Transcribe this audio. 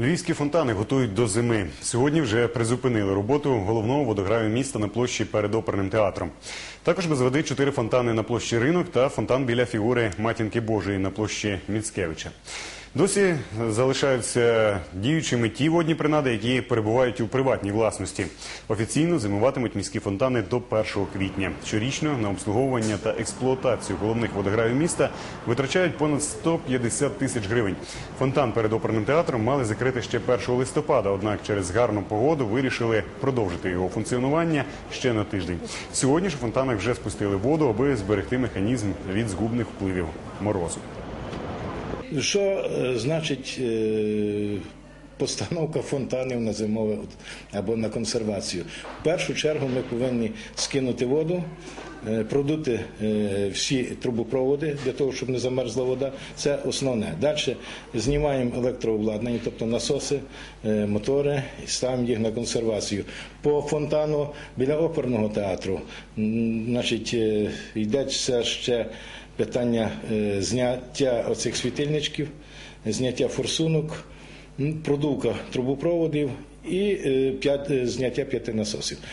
Львівські фонтани готують до зими. Сьогодні вже призупинили роботу головного водограю міста на площі перед оперним театром. Також без води чотири фонтани на площі ринок та фонтан біля фігури Матінки Божої на площі Міцкевича. Досі залишаються діючими ті водні принади, які перебувають у приватній власності. Офіційно зимуватимуть міські фонтани до 1 квітня. Щорічно на обслуговування та експлуатацію головних водограїв міста витрачають понад 150 тисяч гривень. Фонтан перед оперним театром мали закрити ще 1 листопада, однак через гарну погоду вирішили продовжити його функціонування ще на тиждень. Сьогодні ж у фонтанах вже спустили воду, аби зберегти механізм від згубних впливів морозу. Що е, значить е, постановка фонтанів на зимове або на консервацію? В першу чергу ми повинні скинути воду, продути е, всі трубопроводи для того, щоб не замерзла вода. Це основне. Далі знімаємо електрообладнання, тобто насоси, е, мотори і ставимо їх на консервацію. По фонтану біля оперного театру значить, е, йдеться ще питання е, зняття оцих світильничків, зняття форсунок, продувка трубопроводів і е, е, зняття п'яти насосів.